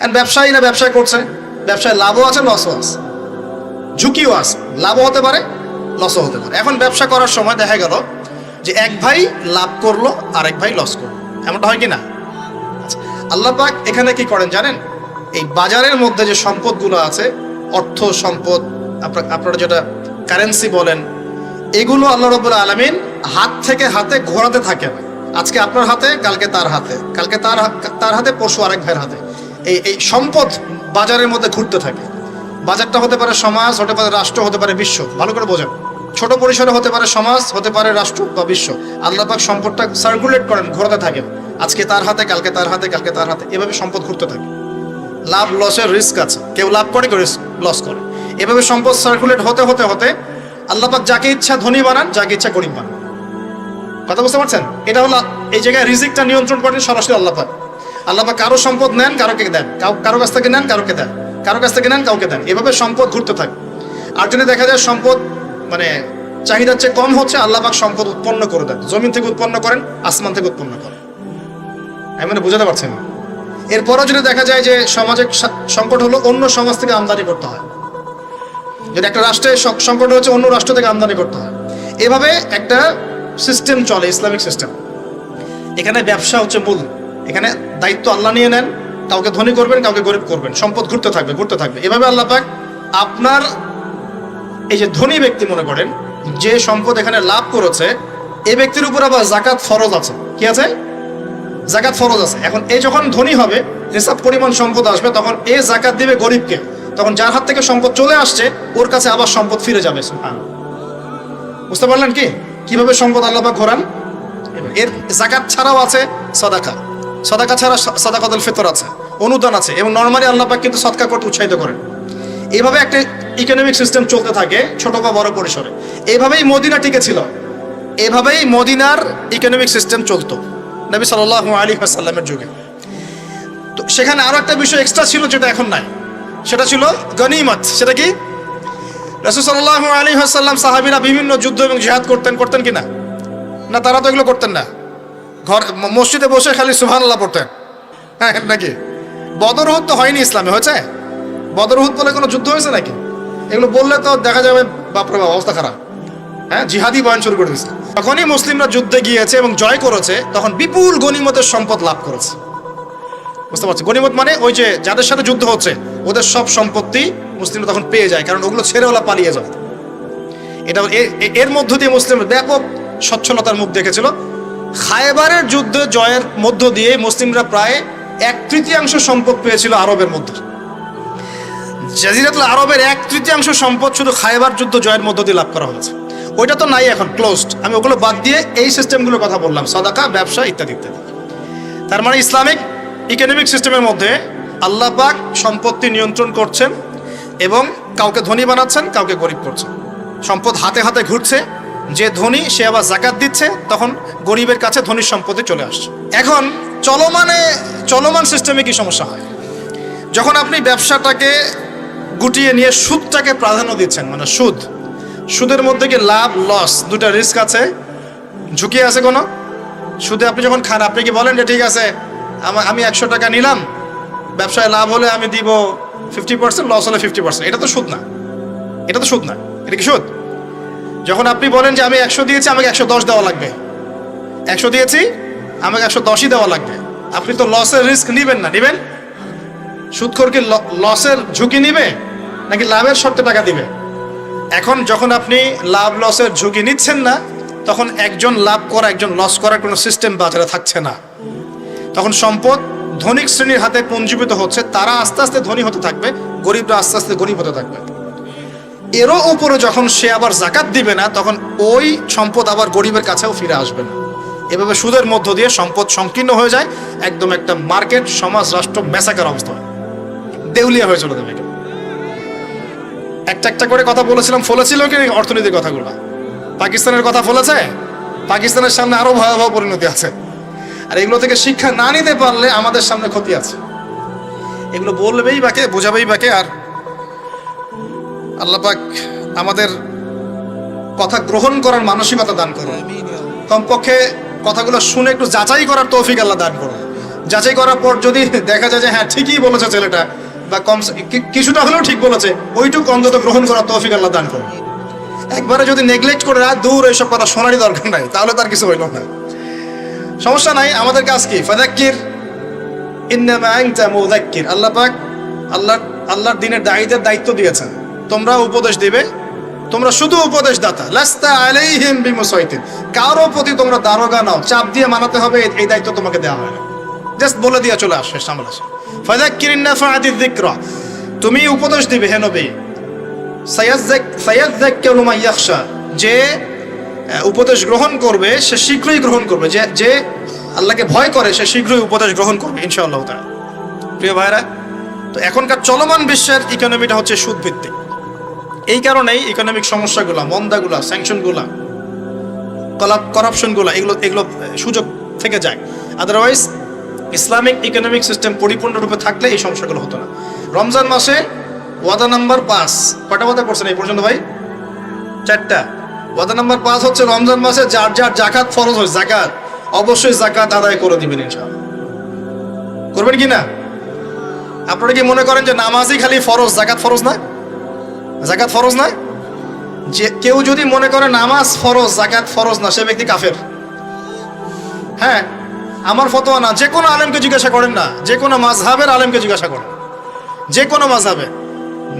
And ব্যবসায়ীরা ব্যবসা করছে? ব্যবসায় লাভও আছে লসও আছে। ঝুঁকিও আছে। লাভও হতে পারে লসও হতে পারে। এখন ব্যবসা করার সময় দেখা গেল যে এক ভাই লাভ করল আর এক ভাই লস করল। এমনটা হয় কি না? আচ্ছা, আল্লাহ পাক এখানে কি করেন জানেন? এই বাজারের মধ্যে যে সম্পদগুলো আছে অর্থ সম্পদ আপনার যেটা কারেন্সি বলেন এগুলো আল্লাহ রবুল্লা আলমিন হাত থেকে হাতে ঘোরাতে থাকে আজকে আপনার হাতে কালকে তার হাতে। কালকে তার তার হাতে পরশু আরেক ভাইয়ের হাতে। এই এই সম্পদ বাজারের মধ্যে ঘুরতে থাকে। বাজারটা হতে পারে সমাজ, হতে পারে রাষ্ট্র, হতে পারে বিশ্ব। ভালো করে বোঝেন। ছোট পরিসরে হতে পারে সমাজ, হতে পারে রাষ্ট্র বা বিশ্ব। আল্লাহ পাক সম্পদটা সার্কুলেট করেন, ঘোরাতে থাকেন। আজকে তার হাতে, কালকে তার হাতে, কালকে তার হাতে। এভাবে সম্পদ ঘুরতে থাকে। লাভ, লসের রিস্ক আছে। কেউ লাভ করে, কেউ লস করে। এভাবে সম্পদ সার্কুলেট হতে হতে হতে আল্লাহ পাক যাকে ইচ্ছা ধনী বানান, যাকে ইচ্ছা গরিব বানান। কথা বুঝতে পারছেন? এটা হলো এই জায়গায় রিজিকটা নিয়ন্ত্রণ করেন সরাসরি আল্লাহ পাক। আল্লাহ কারও সম্পদ নেন, কারোকে দেন। কারও কাছ থেকে নেন, কারোকে দেন। কারও কাছ থেকে নেন, কাউকে দেন। এভাবে সম্পদ ঘুরতে থাকে। আর যদি দেখা যায় সম্পদ মানে চাহিদার চেয়ে কম হচ্ছে, আল্লাহ পাক সম্পদ উৎপন্ন করে দেন। জমিন থেকে উৎপন্ন করেন, আসমান থেকে উৎপন্ন করেন। আমি মানে বুঝাতে পারছেন না। এরপরও যদি দেখা যায় যে সমাজে সংকট হলো, অন্য সমাজ থেকে আমদানি করতে হয়। যদি একটা রাষ্ট্রে সংকট হচ্ছে অন্য রাষ্ট্র থেকে আমদানি করতে হয়। এভাবে একটা সিস্টেম চলে, ইসলামিক সিস্টেম এখানে ব্যবসা হচ্ছে মূল। এখানে দায়িত্ব আল্লাহ নিয়ে নেন, কাউকে ধনী করবেন, কাউকে গরিব করবেন। সম্পদ ঘুরতে থাকবে ঘুরতে থাকবে। এভাবে আল্লাহ পাক আপনার এই যে ধনী ব্যক্তি মনে করেন, যে সম্পদ এখানে লাভ করেছে, এই ব্যক্তির উপর আবার জাকাত ফরজ আছে। কি আছে? জাকাত ফরজ আছে। এখন এই যখন ধনী হবে যেসব পরিমাণ সম্পদ আসবে, তখন এ জাকাত দিবে গরিবকে। তখন যার হাত থেকে সম্পদ চলে আসছে, ওর কাছে আবার সম্পদ ফিরে যাবে বুঝতে পারলেন কি? কীভাবে সম্পদ আল্লাহ পাক ঘোরান? এর জাকাত ছাড়াও আছে সদাকা। সদাকা ছাড়া সদাকাতুল ফিতর আছে, অনুদান আছে এবং নর্মালি আল্লাহ পাক কিন্তু সদকা করতে উৎসাহিত করেন। এভাবে একটা ইকোনমিক সিস্টেম চলতে থাকে ছোট বা বড় পরিসরে। এইভাবেই মদিনা টিকে ছিল। এভাবেই মদিনার ইকোনমিক সিস্টেম চলতো নবী সাল্লাহ আলী আসাল্লামের যুগে। তো সেখানে আরও একটা বিষয় এক্সট্রা ছিল যেটা এখন নাই। সেটা ছিল গনিমত। সেটা কি? রসুল সাল্লাহ আলী আসাল্লাম সাহাবিরা বিভিন্ন যুদ্ধ এবং জিহাদ করতেন করতেন কিনা না, তারা তো এগুলো করতেন না। ঘর, মসজিদে বসে খালি সুহান আল্লাহ পড়তেন। হ্যাঁ নাকি? বদরহুদ তো হয়নি ইসলামে, হয়েছে? বদরহুদ বলে কোনো যুদ্ধ হয়েছে নাকি? এগুলো বললে তো দেখা যাবে, বাপরে বাপ, অবস্থা খারাপ। হ্যাঁ জিহাদি বয়ান শুরু করে দিয়েছে। তখনই মুসলিমরা যুদ্ধে গিয়েছে এবং জয় করেছে, তখন বিপুল গনিমতের সম্পদ লাভ করেছে। বুঝতে পারছি গনিমত মানে ওই যে যাদের সাথে যুদ্ধ হচ্ছে, ওদের সব সম্পত্তি মুসলিমরা তখন পেয়ে যায়, কারণ ওগুলো ছেড়ে ওলা পালিয়ে যায়। এটা এর মধ্য দিয়ে মুসলিম ব্যাপক সচ্ছলতার মুখ দেখেছিল। খায়বারের যুদ্ধ জয়ের মধ্য দিয়ে মুসলিমরা প্রায় এক তৃতীয়াংশ সম্পদ পেয়েছিল আরবের মধ্যে। জাজিরাতুল আরবের এক তৃতীয়াংশ সম্পদ শুধু খায়বার যুদ্ধ জয়ের মধ্য দিয়ে লাভ করা হয়েছে। ওইটা তো নাই এখন ক্লোজড আমি ওগুলো বাদ দিয়ে এই সিস্টেমগুলোর কথা বললাম, সদাকা, ব্যবসা ইত্যাদি ইত্যাদি। তার মানে ইসলামিক ইকোনমিক সিস্টেমের মধ্যে আল্লাহ পাক সম্পত্তি নিয়ন্ত্রণ করছেন এবং কাউকে ধনী বানাচ্ছেন, কাউকে গরিব করছেন। সম্পদ হাতে হাতে ঘুরছে যে ধনী, সে আবার জাকাত দিচ্ছে, তখন গরিবের কাছে ধনীর সম্পত্তি চলে আসছে। এখন চলমানে, চলমান সিস্টেমে কি সমস্যা হয়? যখন আপনি ব্যবসাটাকে গুটিয়ে নিয়ে সুদটাকে প্রাধান্য দিচ্ছেন মানে সুদ, সুদের মধ্যে কি লাভ লস দুটা রিস্ক আছে? ঝুঁকি আছে কোনো? সুদে আপনি যখন খান, আপনি কি বলেন যে, ঠিক আছে, আমি একশো টাকা নিলাম, ব্যবসায় লাভ হলে আমি দিব ফিফটি পার্সেন্ট লস হলে ফিফটি পার্সেন্ট এটা তো সুদ না। এটা তো সুদ না। এটা কি সুদ? যখন আপনি বলেন যে আমি একশো দিয়েছি, আমাকে একশো দশ দেওয়া লাগবে। একশো দিয়েছি, আমাকে একশো দশই দেওয়া লাগবে। আপনি তো লসের রিস্ক নেবেন না, নেবেন? সুদখোর কি লসের ঝুঁকি নিবে, নাকি লাভের শর্তে টাকা দিবে? এখন যখন আপনি লাভ লসের ঝুঁকি নিচ্ছেন না, তখন একজন লাভ করা, একজন লস করার কোনো সিস্টেম বাজারে থাকছে না। তখন সম্পদ ধনিক শ্রেণির হাতে পুঞ্জীবিত হচ্ছে, তারা আস্তে আস্তে ধনী হতে থাকবে, গরিবরা আস্তে আস্তে গরিব হতে থাকবে। এরও উপরে যখন সে আবার জাকাত দিবে না, তখন ওই সম্পদ আবার গরিবের কাছেও ফিরে আসবে না। এভাবে সুদের মধ্য দিয়ে সম্পদ সংকীর্ণ হয়ে যায়, একদম একটা মার্কেট, সমাজ, রাষ্ট্র মেসাকার অবস্থা। হয় দেউলিয়া হয়ে চলে যাবে একটা একটা করে কথা বলেছিলাম, ফলেছিল কি অর্থনীতির কথাগুলো? পাকিস্তানের কথা ফলেছে? পাকিস্তানের সামনে আরও ভয়াবহ পরিণতি আছে। আর এগুলো থেকে শিক্ষা না নিতে পারলে আমাদের সামনে ক্ষতি আছে। এগুলো বলবেই বাকে বোঝাবেই বাকে আর আল্লাহ পাক আমাদের কথা গ্রহণ করার মানসিকতা দান করুন। কমপক্ষে কথাগুলো শুনে একটু যাচাই করার তৌফিক আল্লাহ দান করুন। যাচাই করার পর যদি দেখা যায় যে হ্যাঁ ঠিকই বলেছে ছেলেটা, বা কম কিছুটা হলেও ঠিক বলেছে, ওইটুকু অন্তত গ্রহণ করার তৌফিক আল্লাহ দান করুন। একবারে যদি নেগলেক্ট করে রাত দূর এইসব কথা শোনারই দরকার নাই, তাহলে তার কিছু হইল না। সমস্যা নাই, আমাদের কাজ কি? ফাদাক্কির ইন্নামা আল্লাহ পাক আল্লাহ আল্লাহর দিনের দায়ীদের দায়িত্ব দিয়েছেন। তোমরা উপদেশ দিবে? তোমরা শুধু উপদেশ দাতা লাস্তা আলাইহিম বিমুসাইতিন। কারও প্রতি তোমরা দারোগা নাও, চাপ দিয়ে মানাতে হবে এই- দায়িত্ব তোমাকে দেওয়া হয় না। জাস্ট বলে দিয়ে চলে আসে সামনে আসে। ফাদাক্কির ইন্নাফাআতিয যিকরা। তুমি উপদেশ দিবে, হে নবী। সায়াজ্জাক সায়াজ্জাক্কারু মান ইয়াখশা। যে উপদেশ গ্রহণ করবে, সে শীঘ্রই গ্রহণ করবে। যে যে আল্লাহকে ভয় করে, সে শীঘ্রই উপদেশ গ্রহণ করবে, ইনশাআল্লাহ তাআলা। প্রিয় ভাইরা, তো এখনকার চলমান বিশ্বের ইকোনমিটা হচ্ছে সুদ ভিত্তিক এই কারণেই ইকোনমিক সমস্যাগুলো, মন্দাগুলো স্যাংশনগুলো কলাপ করাপশনগুলো এগুলো এগুলো সুযোগ থেকে যায়। আদারওয়াইজ ইসলামিক ইকোনমিক সিস্টেম পরিপূর্ণরূপে থাকলে এই সমস্যাগুলো হতো না। রমজান মাসে ওয়াদা নাম্বার পাঁচ কটা ওয়াদা করছেন এই পর্যন্ত ভাই? চারটা। ওয়াদা নাম্বার পাঁচ হচ্ছে রমজান মাসে যার যার জাকাত ফরজ হয়, জাকাত, অবশ্যই জাকাত আদায় করে দিবেন ইনশাআল্লাহ। করবেন কি না? আপনারা কি মনে করেন যে নামাজই খালি ফরজ, জাকাত ফরজ না? জাকাত ফরজ না? যে কেউ যদি মনে করে নামাজ ফরজ, জাকাত ফরজ না, সে ব্যক্তি কাফের। হ্যাঁ আমার ফতোয়া না, যে কোনো আলেমকে জিজ্ঞাসা করেন না, যে কোনো মাযহাবের আলেমকে জিজ্ঞাসা করেন। যে কোনো মাযহাবে।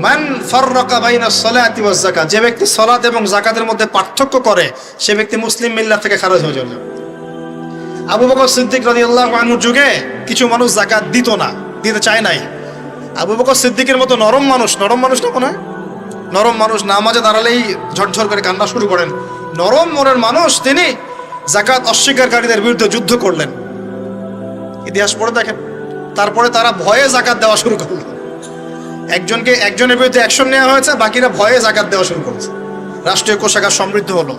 মান ফাররাকা বাইনা সলাতি ওয়াজ যাকাত, যে ব্যক্তি সলাত এবং যাকাতের মধ্যে পার্থক্য করে, সে ব্যক্তি মুসলিম মিল্লাত থেকে খারজ হয়ে যাবে। আবু বকর সিদ্দিক রাদিয়াল্লাহু আনহুর যুগে কিছু মানুষ যাকাত দিত না, দিতে চায় নাই। আবু বকর সিদ্দিকের মতো নরম মানুষ নরম মানুষ না মনে নরম মানুষ নামাজে দাঁড়ালেই ঝরঝর করে কান্না শুরু করেন। নরম মনের মানুষ তিনি জাকাত অস্বীকারীদের বিরুদ্ধে যুদ্ধ করলেন। ইতিহাস পড়ে দেখেন, তারপরে তারা ভয়ে জাকাত দেওয়া শুরু করল। একজনকে, একজনের বিরুদ্ধে অ্যাকশন নেওয়া হয়েছে, বাকিরা ভয়ে জাকাত দেওয়া শুরু করেছে। রাষ্ট্রীয় কোষাগার সমৃদ্ধ হলো।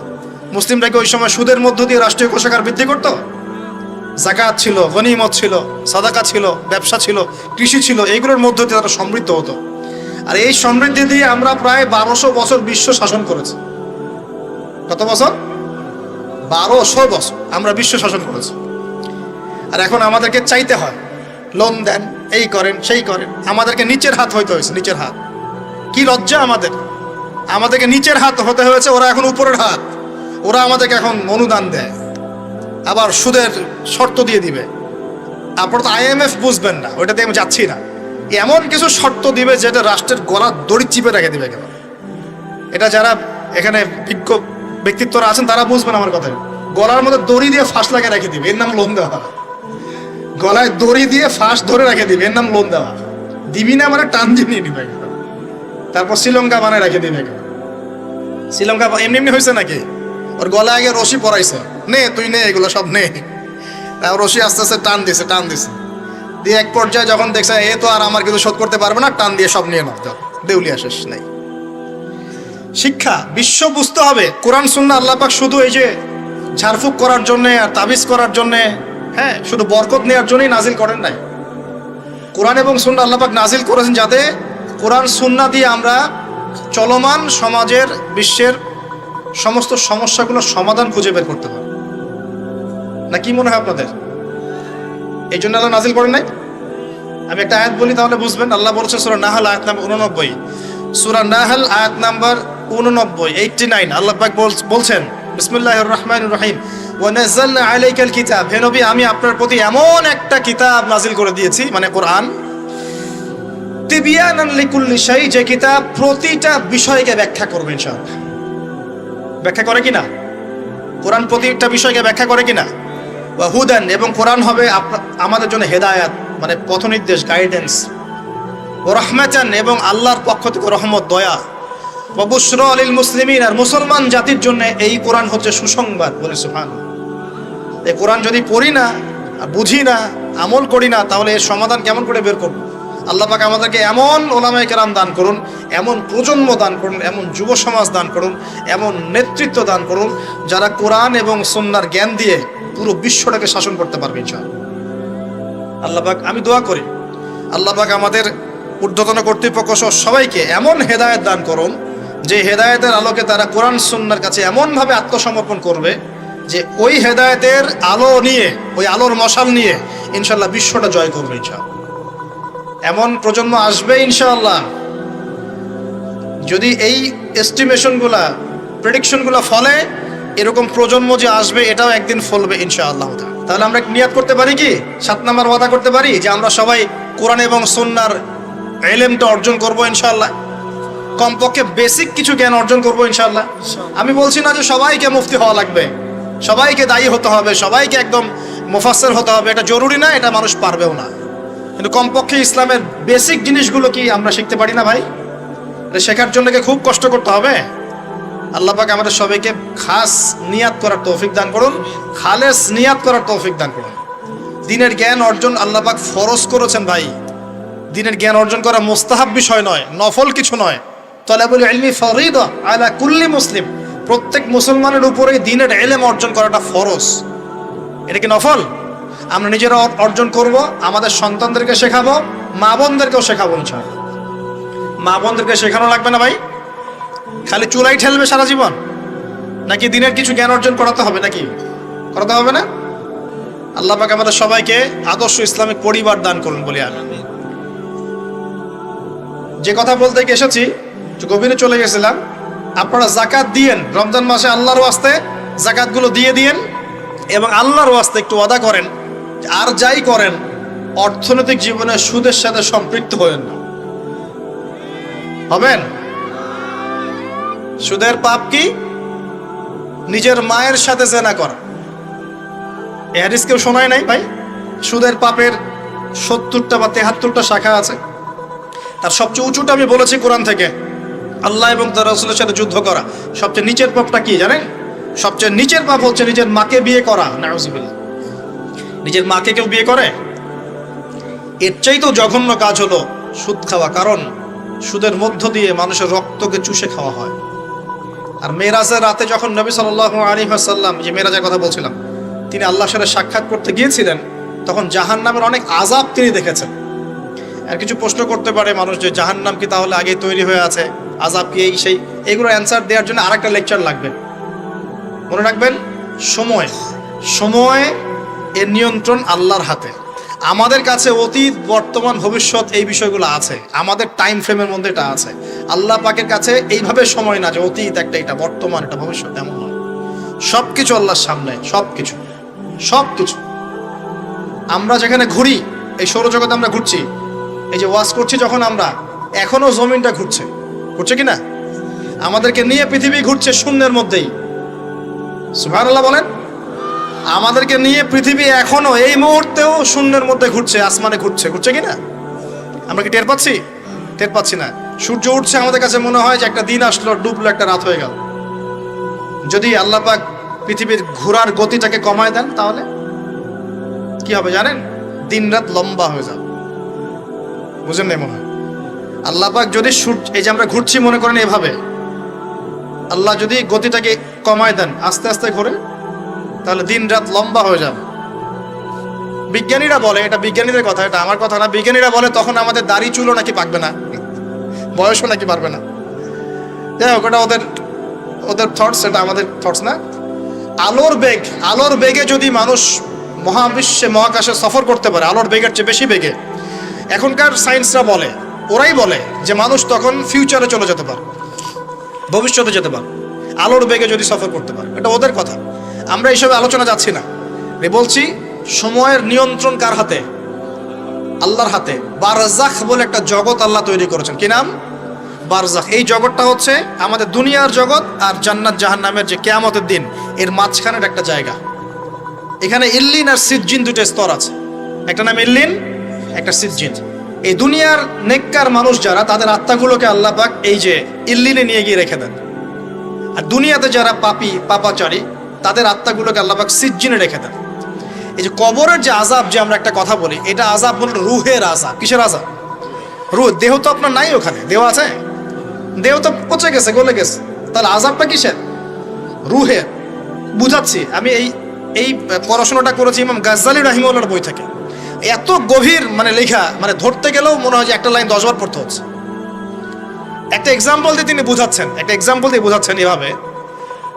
মুসলিমরা কি ওই সময় সুদের মধ্য দিয়ে রাষ্ট্রীয় কোষাগার বৃদ্ধি করতো? জাকাত ছিল, গনিমত ছিল, সাদাকা ছিল, ব্যবসা ছিল, কৃষি ছিল, এইগুলোর মধ্য দিয়ে তারা সমৃদ্ধ হতো। আর এই সমৃদ্ধি দিয়ে আমরা প্রায় বারোশো বছর বিশ্ব শাসন করেছি। কত বছর? বারোশো বছর আমরা বিশ্ব শাসন করেছি। আর এখন আমাদেরকে চাইতে হয় লোন দেন, এই করেন, সেই করেন। আমাদেরকে নিচের হাত হইতে হয়েছে, নিচের হাত। কি লজ্জা আমাদের। আমাদেরকে নিচের হাত হতে হয়েছে, ওরা এখন উপরের হাত। ওরা আমাদেরকে এখন অনুদান দেয়। আবার সুদের শর্ত দিয়ে দিবে। আপনারা তো আইএমএফ বুঝবেন না, ওইটাতে আমি যাচ্ছি না। এমন কিছু শর্ত দিবে যেটা রাষ্ট্রের গলা দড়ি চিপে রেখে দিবে কেন এটা যারা এখানে বিজ্ঞ ব্যক্তিত্বরা আছেন, তারা বুঝবেন আমার কথা। গলার মধ্যে দড়ি দিয়ে ফাঁস লাগিয়ে রেখে দিবে, এর নাম লোন দেওয়া গলায় দড়ি দিয়ে ফাঁস ধরে রেখে দিবে, এর নাম লোন দেওয়া দিবি না মানে টান দিয়ে নিয়ে নিবে তারপর শ্রীলঙ্কা বানায় রেখে দিবে শ্রীলঙ্কা এমনি এমনি হয়েছে নাকি? ওর গলায় আগে রশি পরাইছে। নে, তুই নে, এগুলো সব নে। তারপর রশি আস্তে আস্তে টান দিছে টান দিছে। দিয়ে এক পর্যায়ে যখন দেখছে, এ তো আর আমার কিছু শোধ করতে পারবে না টান দিয়ে সব নিয়ে নাও যাও দেউলিয়া শেষ, নাই। শিক্ষা, বিশ্ব বুঝতে হবে। কোরআন সুন্না আল্লাহ পাক শুধু এই যে ঝাড়ফুঁক করার জন্য আর তাবিজ করার জন্য হ্যাঁ শুধু বরকত নেওয়ার জন্যই নাজিল করেন নাই। কোরআন এবং সুন্না আল্লাহ পাক নাজিল করেছেন যাতে কোরআন সুন্না দিয়ে আমরা চলমান সমাজের, বিশ্বের সমস্ত সমস্যাগুলোর সমাধান খুঁজে বের করতে পারি। না, কি মনে হয় আপনাদের? এই জন্য আল্লাহ নাজিল করেন নাই? আমি একটা আয়াত বলি, তাহলে বুঝবেন। আল্লাহ বলছেন সুরা নাহাল, আয়াত নাম্বার উননব্বই সুরা নাহাল, আয়াত নাম্বার উননব্বই এইটটি নাইন আল্লাহ পাক বলছেন বিসমুল্লাহ রহমান রহিম। ওয়ানাজ্জালনা আলাইকাল কিতাব। হে আমি আপনার প্রতি এমন একটা কিতাব নাজিল করে দিয়েছি মানে কোরআন। তিবিয়ানান লিকুল্লি শাই, যে কিতাব প্রতিটা বিষয়কে ব্যাখ্যা করবে, ইনশাআল্লাহ। ব্যাখ্যা করে কিনা? কোরআন প্রতিটা বিষয়কে ব্যাখ্যা করে কিনা? হুদান, এবং কোরআন হবে আমাদের জন্য হেদায়াত মানে পথনির্দেশ গাইডেন্স ও রহমাচান, এবং আল্লাহর পক্ষ থেকে রহমত, দয়া। ববুশ্র আলিল মুসলিমিন, আর মুসলমান জাতির জন্য এই কোরআন হচ্ছে সুসংবাদ, বলে সুহান এই কোরআন যদি পড়ি না বুঝি না, আমল করি না, তাহলে এর সমাধান কেমন করে বের করব? আল্লাহ পাক আমাদেরকে এমন ওলামায় কেরাম দান করুন, এমন প্রজন্ম দান করুন, এমন যুব সমাজ দান করুন, এমন নেতৃত্ব দান করুন, যারা কোরআন এবং সন্ন্যার জ্ঞান দিয়ে পুরো বিশ্বটাকে শাসন করতে পারবে ইনশাআল্লাহ। আল্লাহ পাক আমি দোয়া করি। আল্লাহ পাক আমাদের ঊর্ধ্বতন কর্তৃপক্ষ সহ সবাইকে এমন হেদায়েত দান করুন, যে হেদায়েতের আলোকে তারা কোরআন সুন্নার কাছে এমনভাবে আত্মসমর্পণ করবে, যে ওই হেদায়েতের আলো নিয়ে, ওই আলোর মশাল নিয়ে ইনশাল্লাহ বিশ্বটা জয় করবে ইনশাল্লাহ এমন প্রজন্ম আসবে ইনশাআল্লাহ। যদি এই এস্টিমেশনগুলা প্রেডিকশনগুলো ফলে এরকম প্রজন্ম যে আসবে, এটাও একদিন ফলবে ইনশাআল্লাহ। তাহলে আমরা নিয়াত করতে পারি কি? সাত নাম্বার ওয়াদা করতে পারি যে আমরা সবাই কোরআন এবং সন্ন্যার এলেমটা অর্জন করব ইনশাআল্লাহ। কমপক্ষে বেসিক কিছু জ্ঞান অর্জন করব ইনশাআল্লাহ। আমি বলছি না যে সবাইকে মুফতি হওয়া লাগবে। সবাইকে দায়ী হতে হবে, সবাইকে একদম মুফাসসির হতে হবে। এটা জরুরি না, এটা মানুষ পারবেও না। কিন্তু কমপক্ষে ইসলামের বেসিক জিনিসগুলো কি আমরা শিখতে পারি না ভাই? শেখার জন্য খুব কষ্ট করতে হবে? আল্লাহ পাক আমাদের সবাইকে খাস নিয়াত করার তৌফিক দান করুন, খালেস নিয়াত করার তৌফিক দান করুন। দিনের জ্ঞান অর্জন আল্লাহ পাক ফরজ করেছেন ভাই। দিনের জ্ঞান অর্জন করা মোস্তাহাব বিষয় নয়, নফল কিছু নয়। তলাবুল ইলমি ফরিদ আলা কুল্লি মুসলিম। প্রত্যেক মুসলমানের উপরেই দিনের এলেম অর্জন করাটা ফরজ। এটা কি নফল? আমরা নিজেরা অর্জন করব, আমাদের সন্তানদেরকে শেখাবো, মা বোনদেরকেও শেখাবো ইনশাআল্লাহ। মা বোনদেরকে শেখানো লাগবে না ভাই? খালি চুলাই ঠেলবে সারা জীবন? নাকি দিনের কিছু জ্ঞান অর্জন করাতে হবে নাকি? করাতে হবে না? আল্লাহ পাক আমাদের সবাইকে আদর্শ ইসলামিক পরিবার দান করুন বলি আমি যে কথা বলতে গিয়ে এসেছি গভীরে চলে গেছিলাম। আপনারা জাকাত দিয়েন, রমজান মাসে আল্লাহর ওয়াস্তে জাকাতগুলো দিয়ে দিয়েন এবং আল্লাহর ওয়াস্তে একটু ওয়াদা করেন আর যাই করেন, অর্থনৈতিক জীবনে সুদের সাথে সম্পৃক্ত হবেন না। হবেন? সুদের পাপ কি? নিজের মায়ের সাথে জেনা করা। এ হাদিস কেউ শোনায় নাই ভাই? সুদের পাপের সত্তরটা বা তেহাত্তরটা শাখা আছে। তার সবচেয়ে উঁচুটা আমি বলেছি কোরআন থেকে। আল্লাহ এবং তার রসুলের সাথে যুদ্ধ করা। সবচেয়ে নিচের পাপটা কি জানেন? সবচেয়ে নিচের পাপ হচ্ছে নিজের মাকে বিয়ে করা। নাউজুবিল্লাহ। নিজের মাকে কেউ বিয়ে করে? এর চাইতেও জঘন্য কাজ হলো সুদ খাওয়া। কারণ সুদের মধ্য দিয়ে মানুষের রক্তকে চুষে খাওয়া হয়। আর মেরাজের রাতে যখন নবী সাল্লাহ আলী সাল্লাম যে মেরাজের কথা বলছিলাম, তিনি আল্লাহর সাথে সাক্ষাৎ করতে গিয়েছিলেন, তখন জাহান নামের অনেক আজাব তিনি দেখেছেন। আর কিছু প্রশ্ন করতে পারে মানুষ যে জাহান নাম কি তাহলে আগে তৈরি হয়ে আছে? আজাব কি এই সেই? এগুলো অ্যান্সার দেওয়ার জন্য আরেকটা লেকচার লাগবে। মনে রাখবেন, সময়। সময় এর নিয়ন্ত্রণ আল্লাহর হাতে। আমাদের কাছে অতীত, বর্তমান, ভবিষ্যৎ এই বিষয়গুলো আছে। আমাদের টাইম ফ্রেমের মধ্যে এটা আছে। আল্লাহ পাকের কাছে এইভাবে সময় না যে অতীত একটা এটা, বর্তমান এটা ভবিষ্যৎ এমন নয়। সব কিছু আল্লাহর সামনে সব কিছু সব কিছু আমরা যেখানে ঘুরি, এই সৌরজগতে আমরা ঘুরছি, এই যে ওয়াশ করছি যখন আমরা, এখনও জমিনটা ঘুরছে। ঘুরছে কি না আমাদেরকে নিয়ে পৃথিবী ঘুরছে শূন্যের মধ্যেই। সুবহানাল্লাহ বলেন। আমাদেরকে নিয়ে পৃথিবী এখনও এই মুহূর্তেও শূন্যের মধ্যে ঘুরছে, আসমানে ঘুরছে। ঘুরছে কি না? আমরা কি টের পাচ্ছি? টের পাচ্ছি না। সূর্য উঠছে আমাদের কাছে মনে হয় যে একটা দিন আসলো, ডুবলো, একটা রাত হয়ে গেল। যদি আল্লাহ পাক পৃথিবীর ঘোরার গতিটাকে কমায় দেন তাহলে? কি হবে জানেন? দিন রাত লম্বা হয়ে যাবে। বুঝেন নাই মনে হয়? আল্লাহ পাক যদি সূর্য এই যে আমরা ঘুরছি মনে করেন এভাবে, আল্লাহ যদি গতিটাকে কমায় দেন, আস্তে আস্তে ঘুরে তাহলে দিন রাত লম্বা হয়ে যাবে। বিজ্ঞানীরা বলে, এটা বিজ্ঞানীদের কথা, এটা আমার কথা না, বিজ্ঞানীরা বলে তখন আমাদের দাড়ি চুলও নাকি পাকবে না, বয়সও নাকি পারবে না। যাই হোক, ওটা ওদের ওদের থটস এটা আমাদের থটস না। আলোর বেগ, আলোর বেগে যদি মানুষ মহাবিশ্বে, মহাকাশে সফর করতে পারে, আলোর বেগের চেয়ে বেশি বেগে। এখনকার সায়েন্সরা বলে, ওরাই বলে যে মানুষ তখন ফিউচারে চলে যেতে পারে, ভবিষ্যতে যেতে পারে, আলোর বেগে যদি সফর করতে পারে। এটা ওদের কথা। আমরা এইসবে আলোচনা যাচ্ছি না। এ বলছি, সময়ের নিয়ন্ত্রণ কার হাতে? আল্লাহর হাতে। বারজাখ বলে একটা জগৎ আল্লাহ তৈরি করেছেন। কি নাম? বারজাখ। এই জগৎটা হচ্ছে আমাদের দুনিয়ার জগৎ আর জান্নাত জাহান্নামের যে কেয়ামতের দিন, এর মাঝখানের একটা জায়গা। এখানে ইল্লিন আর সিজ্জিন দুটো স্তর আছে। একটা নাম ইল্লিন, একটা সিজ্জিন। এই দুনিয়ার নেককার মানুষ যারা, তাদের আত্মাগুলোকে আল্লাহ পাক এই যে ইল্লিনে নিয়ে গিয়ে রেখে দেন। আর দুনিয়াতে যারা পাপি, পাপাচারী তাদের আত্মাগুলোকে আল্লাহ পাক সিজ্জিনে রেখে দেন। এই যে কবরের যে আজাব যে আমরা একটা কথা বলি, এটা আজাব মূলত রুহের আজাব কিসের আজাব রুহ, দেহ তো আপনার নাই ওখানে। দেহ আছে? দেহ তো পচে গেছে, গলে গেছে। তাহলে আজাবটা কিসের? রুহের। বুঝাচ্ছি, আমি এই এই পড়াশোনাটা করেছি ইমাম গাজ্জালি রাহিমউল্লাহর বই থেকে। এত গভীর মানে লেখা মানে ধরতে গেলেও মনে হয় যে একটা লাইন দশবার পড়তে হচ্ছে। একটা এক্সাম্পল দিয়ে তিনি বুঝাচ্ছেন, একটা এক্সাম্পল দিয়ে বুঝাচ্ছেন এভাবে।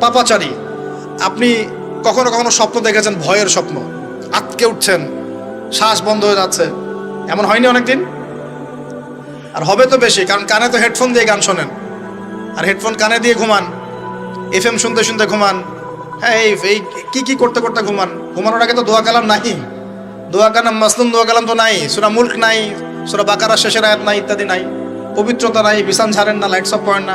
পাপাচারী। আপনি কখনো কখনো স্বপ্ন দেখেছেন, ভয়ের স্বপ্ন। আটকে উঠছেন, শ্বাস বন্ধ হয়ে যাচ্ছে। এমন হয়নি অনেকদিন? আর হবে তো বেশি, কারণ কানে তো হেডফোন দিয়ে গান শোনেন। আর হেডফোন কানে দিয়ে ঘুমান এফ এম শুনতে শুনতে ঘুমান। হ্যাঁ এই এই কী কী করতে করতে ঘুমান? ঘুমানোর আগে তো দোয়া কালাম নাই দোয়া কালাম, মাসলুম দোয়া কালাম তো নাই। সুরা মুল্ক নাই, সুরা বাকারা শেষের আয়াত নাই, ইত্যাদি নাই। পবিত্রতা নাই, বিছান ঝাড়েন না, লাইটস অফ পয়েন্ট না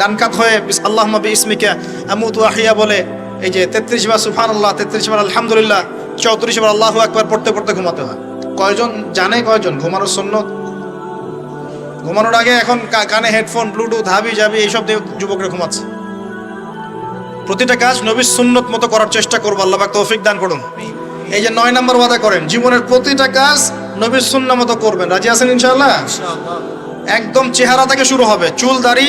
ডান কাত হয়ে আল্লাহ নবী ইসমিকা আমুতু আহিয়া বলে এই যে তেত্রিশ বার সুফান আল্লাহ তেত্রিশ বার আলহামদুলিল্লাহ চৌত্রিশ বার আল্লাহ একবার পড়তে পড়তে ঘুমাতে হয়। কয়জন জানে কয়জন? ঘুমানোর সুন্নত? ঘুমানোর আগে এখন কানে হেডফোন ব্লুটুথ হাবি জাবি এইসব দিয়ে যুবকরা ঘুমাচ্ছে। প্রতিটা কাজ নবীর সুন্নত মতো করার চেষ্টা করব আল্লাহ পাক তৌফিক দান করুন। এই যে নয় নম্বর ওয়াদা করেন জীবনের প্রতিটা কাজ নবীর সুন্না মতো করবেন। রাজি আছেন ইনশাআল্লাহ। একদম চেহারা থেকে শুরু হবে চুল দাড়ি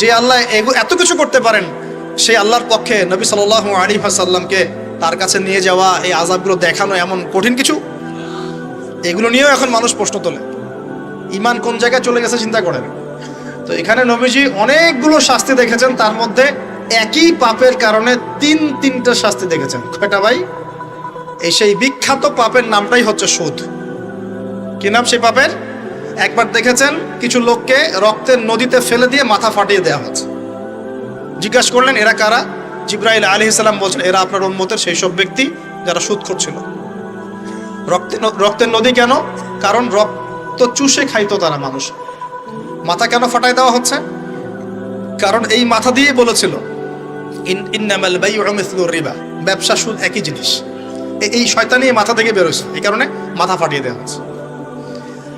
যে আল্লাহ এত কিছু করতে পারেন, সেই আল্লাহর পক্ষে নবী সাল আলী সাল্লামকে তার কাছে নিয়ে যাওয়া, এই আজাবগুলো দেখানো এমন কঠিন কিছু? এগুলো নিয়েও এখন মানুষ প্রশ্ন তোলে। ইমান কোন জায়গায় চলে গেছে চিন্তা করেন। তো এখানে নবীজি অনেকগুলো শাস্তি দেখেছেন, তার মধ্যে একই পাপের কারণে তিন তিনটা শাস্তি দেখেছেন। কয়টা ভাই? এই সেই বিখ্যাত পাপের নামটাই হচ্ছে সুদ। কি নাম সেই পাপের? একবার দেখেছেন? কিছু লোককে রক্তের নদীতে ফেলে দিয়ে মাথা ফাটিয়ে দেওয়া হচ্ছে। জিজ্ঞাসা করলেন, এরা কারা? জিব্রাইল আলী ইসলাম বলছেন, এরা আপনার উম্মতের সেই সব ব্যক্তি যারা সুদ করছিল রক্তের রক্তের নদী কেন? কারণ রক্ত চুষে খাইতো তারা মানুষ। মাথা কেন ফাটাই দেওয়া হচ্ছে? কারণ এই মাথা দিয়ে বলেছিল রিবা। ব্যবসা সুদ একই জিনিস। এই শয়তানি মাথা থেকে বেরোছে এই কারণে মাথা ফাটিয়ে দেওয়া হচ্ছে।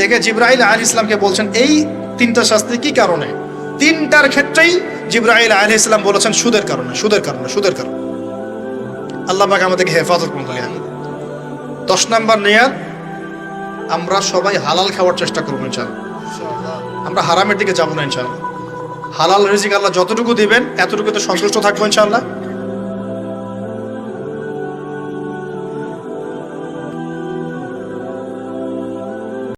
দেখে জিব্রাইল আল ইসলামকে বলছেন, এই তিনটা শাস্তি কি কারণে? তিনটার ক্ষেত্রেই জিব্রাইল আল ইসলাম বলেছেন, সুদের কারণে সুদের কারণে সুদের কারণে। আল্লাহ পাক আমাদেরকে হেফাজত দশ নম্বর নেয়ার আমরা সবাই হালাল খাওয়ার চেষ্টা করব, ইনশাআল্লাহ। আমরা হারামের দিকে যাব না, ইনশাআল্লাহ। হালাল রিজিক আল্লাহ যতটুকু দিবেন, এতটুকুতে সন্তুষ্ট থাকব, ইনশাআল্লাহ।